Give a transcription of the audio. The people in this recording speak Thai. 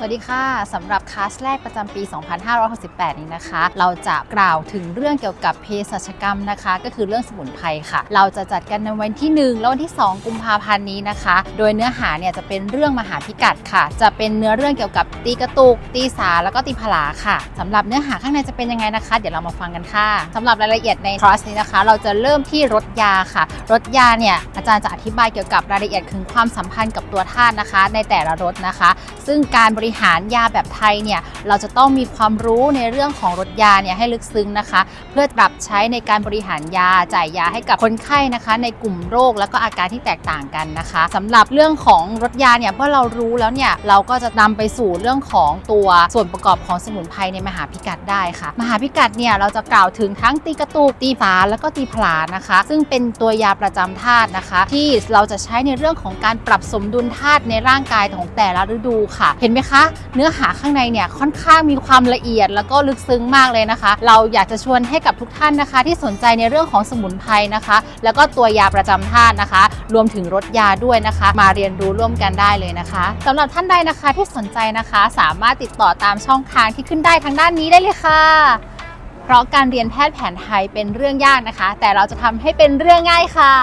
สวัสดีค่ะสำหรับคลาสแรกประจำปี 2568 นี้นะคะ เราจะกล่าวถึงเรื่องเกี่ยวกับเภสัชกรรมนะคะ ก็คือเรื่องสมุนไพรค่ะ เราจะจัดกันในวันที่ 1 และวันที่ 2 กุมภาพันธ์นี้นะคะ โดยเนื้อหาเนี่ยจะเป็นเรื่องมหาพิกัดค่ะ จะเป็นเนื้อเรื่องเกี่ยวกับตีกระตุก ตีสาแล้วก็ตีผลาค่ะสำหรับเนื้อหาข้างในจะเป็นยังไงนะคะ เดี๋ยวเรามาฟังกันค่ะสำหรับรายละเอียดในคลาสนี้นะคะ เราจะเริ่มที่รสยาค่ะรสยาเนี่ยอาจารย์จะอธิบายเกี่ยวกับรายละเอียดถึงความสัมพันธ์กับตัวธาตุนะคะ ในแต่ละรสนะคะ ซึ่งการบริริหารยาแบบไทยเนี่ยเราจะต้องมีความรู้ในเรื่องของรสยาเนี่ยให้ลึกซึ้งนะคะ เพื่อปรับใช้ในการบริหารยาจ่ายยาให้กับคนไข้นะคะ ในกลุ่มโรคแล้วก็อาการที่แตกต่างกันนะคะสำหรับเรื่องของรสยาเนี่ยเมื่อเรารู้แล้วเนี่ยเราก็จะนำไปสู่เรื่องของตัวส่วนประกอบของสมุนไพรในมหาพิกัดได้ค่ะ มหาพิกัดเนี่ยเราจะกล่าวถึงทั้งตีกระตุกตีฝาแล้วก็ตีผลานะคะ ซึ่งเป็นตัวยาประจำธาตุนะคะ ที่เราจะใช้ในเรื่องของการปรับสมดุลธาตุในร่างกายของแต่ละฤดูค่ะ เห็นไหมคะเนื้อหาข้างในเนี่ยค่อนข้างมีความละเอียด แล้วก็ลึกซึ้งมากเลยนะคะ เราอยากจะชวนให้กับทุกท่านนะคะ ที่สนใจในเรื่องของสมุนไพรนะคะ แล้วก็ตัวยาประจำธาตุนะคะ รวมถึงรสยาด้วยนะคะ มาเรียนรู้ร่วมกันได้เลยนะคะสำหรับท่านใดนะคะที่สนใจนะคะ สามารถติดต่อตามช่องทางที่ขึ้นได้ทางด้านนี้ได้เลยค่ะเพราะการเรียนแพทย์แผนไทยเป็นเรื่องยากนะคะ แต่เราจะทำให้เป็นเรื่องง่ายค่ะ